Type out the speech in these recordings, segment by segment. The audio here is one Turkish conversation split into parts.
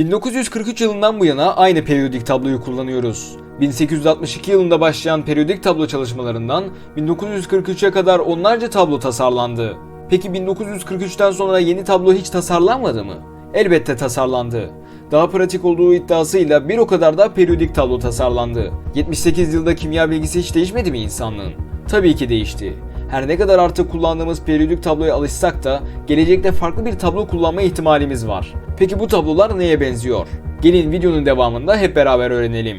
1943 yılından bu yana aynı periyodik tabloyu kullanıyoruz. 1862 yılında başlayan periyodik tablo çalışmalarından 1943'e kadar onlarca tablo tasarlandı. Peki 1943'ten sonra yeni tablo hiç tasarlanmadı mı? Elbette tasarlandı. Daha pratik olduğu iddiasıyla bir o kadar da periyodik tablo tasarlandı. 78 yılda kimya bilgisi hiç değişmedi mi insanlığın? Tabii ki değişti. Her ne kadar artık kullandığımız periyodik tabloya alışsak da gelecekte farklı bir tablo kullanma ihtimalimiz var. Peki bu tablolar neye benziyor? Gelin videonun devamında hep beraber öğrenelim.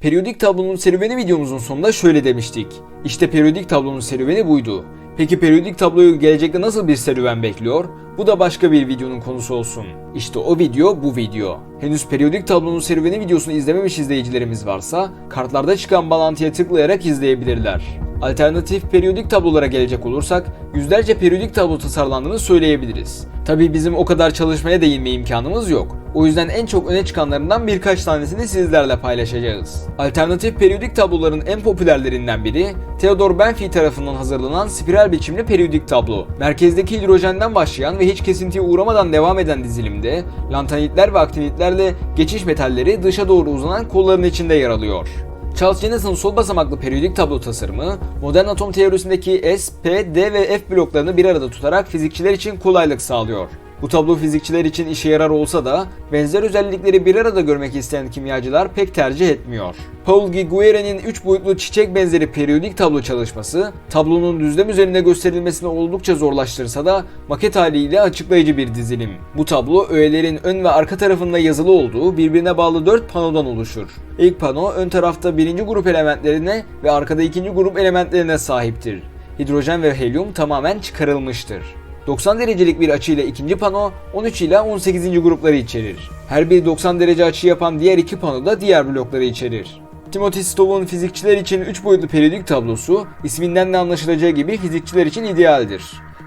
Periyodik tablonun serüveni videomuzun sonunda şöyle demiştik. İşte periyodik tablonun serüveni buydu. Peki periyodik tabloyu gelecekte nasıl bir serüven bekliyor? Bu da başka bir videonun konusu olsun. İşte o video bu video. Henüz periyodik tablonun serüveni videosunu izlememiş izleyicilerimiz varsa kartlarda çıkan bağlantıya tıklayarak izleyebilirler. Alternatif periyodik tablolara gelecek olursak yüzlerce periyodik tablo tasarlandığını söyleyebiliriz. Tabii bizim o kadar çalışmaya değinme imkanımız yok. O yüzden en çok öne çıkanlarından birkaç tanesini sizlerle paylaşacağız. Alternatif periyodik tabloların en popülerlerinden biri Theodor Benfi tarafından hazırlanan spiral biçimli periyodik tablo. Merkezdeki hidrojenden başlayan ve hiç kesintiye uğramadan devam eden dizilimde lantanitler ve aktinitlerle geçiş metalleri dışa doğru uzanan kolların içinde yer alıyor. Charles Jennes'ın sol basamaklı periyodik tablo tasarımı, modern atom teorisindeki S, P, D ve F bloklarını bir arada tutarak fizikçiler için kolaylık sağlıyor. Bu tablo fizikçiler için işe yarar olsa da benzer özellikleri bir arada görmek isteyen kimyacılar pek tercih etmiyor. Paul Guiguere'nin 3 boyutlu çiçek benzeri periyodik tablo çalışması, tablonun düzlem üzerinde gösterilmesini oldukça zorlaştırsa da maket haliyle açıklayıcı bir dizilim. Bu tablo öğelerin ön ve arka tarafında yazılı olduğu birbirine bağlı 4 panodan oluşur. İlk pano ön tarafta birinci grup elementlerine ve arkada ikinci grup elementlerine sahiptir. Hidrojen ve helyum tamamen çıkarılmıştır. 90 derecelik bir açı ile ikinci pano 13 ile 18. grupları içerir. Her bir 90 derece açı yapan diğer iki pano da diğer blokları içerir. Timothy Stowe'un fizikçiler için 3 boyutlu periyodik tablosu isminden de anlaşılacağı gibi fizikçiler için idealdir.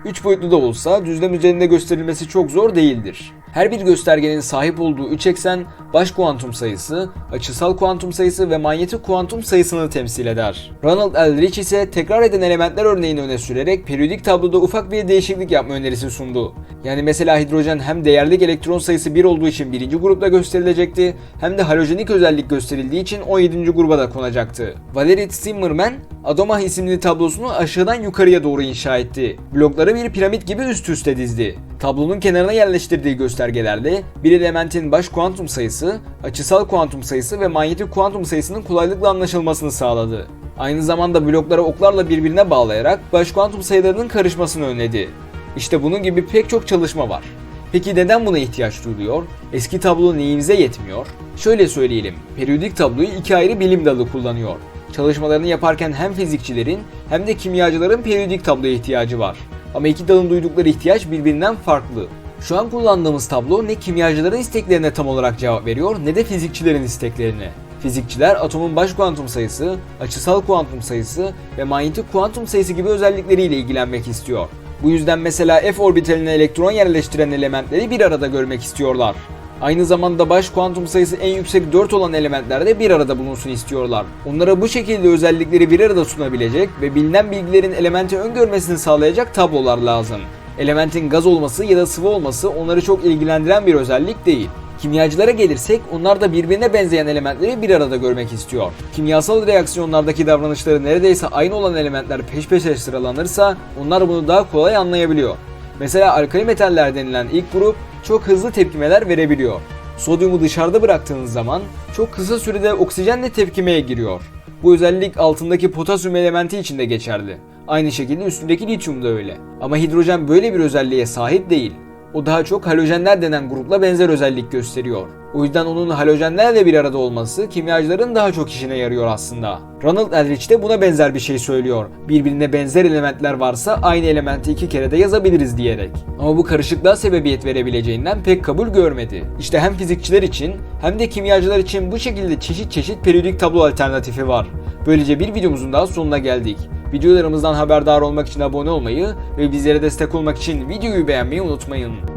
3 boyutlu da olsa düzlem üzerinde gösterilmesi çok zor değildir. Her bir göstergenin sahip olduğu 3 eksen baş kuantum sayısı, açısal kuantum sayısı ve manyetik kuantum sayısını temsil eder. Ronald. Rich ise tekrar eden elementler örneğini öne sürerek periyodik tabloda ufak bir değişiklik yapma önerisi sundu. Yani mesela hidrojen hem değerli elektron sayısı 1 olduğu için birinci grupta gösterilecekti hem de halojenik özellik gösterildiği için 17. gruba da konacaktı. Valery Zimmerman, Adomah isimli tablosunu aşağıdan yukarıya doğru inşa etti. Blokları bir piramit gibi üst üste dizdi. Tablonun kenarına yerleştirdiği göstergelerde bir elementin baş kuantum sayısı, açısal kuantum sayısı ve manyetik kuantum sayısının kolaylıkla anlaşılmasını sağladı. Aynı zamanda blokları oklarla birbirine bağlayarak baş kuantum sayılarının karışmasını önledi. İşte bunun gibi pek çok çalışma var. Peki neden buna ihtiyaç duyuluyor? Eski tablo neyimize yetmiyor? Şöyle söyleyelim, periyodik tabloyu iki ayrı bilim dalı kullanıyor. Çalışmalarını yaparken hem fizikçilerin hem de kimyacıların periyodik tabloya ihtiyacı var. Ama iki dalın duydukları ihtiyaç birbirinden farklı. Şu an kullandığımız tablo ne kimyacıların isteklerine tam olarak cevap veriyor ne de fizikçilerin isteklerine. Fizikçiler atomun baş kuantum sayısı, açısal kuantum sayısı ve manyetik kuantum sayısı gibi özellikleriyle ilgilenmek istiyor. Bu yüzden mesela F orbitaline elektron yerleştiren elementleri bir arada görmek istiyorlar. Aynı zamanda baş kuantum sayısı en yüksek 4 olan elementler de bir arada bulunsun istiyorlar. Onlara bu şekilde özellikleri bir arada sunabilecek ve bilinen bilgilerin elementi öngörmesini sağlayacak tablolar lazım. Elementin gaz olması ya da sıvı olması onları çok ilgilendiren bir özellik değil. Kimyacılara gelirsek onlar da birbirine benzeyen elementleri bir arada görmek istiyor. Kimyasal reaksiyonlardaki davranışları neredeyse aynı olan elementler peş peşe sıralanırsa onlar bunu daha kolay anlayabiliyor. Mesela alkali metaller denilen ilk grup çok hızlı tepkimeler verebiliyor. Sodyumu dışarıda bıraktığınız zaman çok kısa sürede oksijenle tepkimeye giriyor. Bu özellik altındaki potasyum elementi için de geçerli. Aynı şekilde üstündeki lityum da öyle. Ama hidrojen böyle bir özelliğe sahip değil. O daha çok halojenler denen grupla benzer özellik gösteriyor. O yüzden onun halojenlerle bir arada olması kimyacıların daha çok işine yarıyor aslında. Ronald Eldridge de buna benzer bir şey söylüyor. Birbirine benzer elementler varsa aynı elementi iki kere de yazabiliriz diyerek. Ama bu karışıklığa sebebiyet verebileceğinden pek kabul görmedi. İşte hem fizikçiler için hem de kimyacılar için bu şekilde çeşit çeşit periyodik tablo alternatifi var. Böylece bir videomuzun daha sonuna geldik. Videolarımızdan haberdar olmak için abone olmayı ve bizlere destek olmak için videoyu beğenmeyi unutmayın.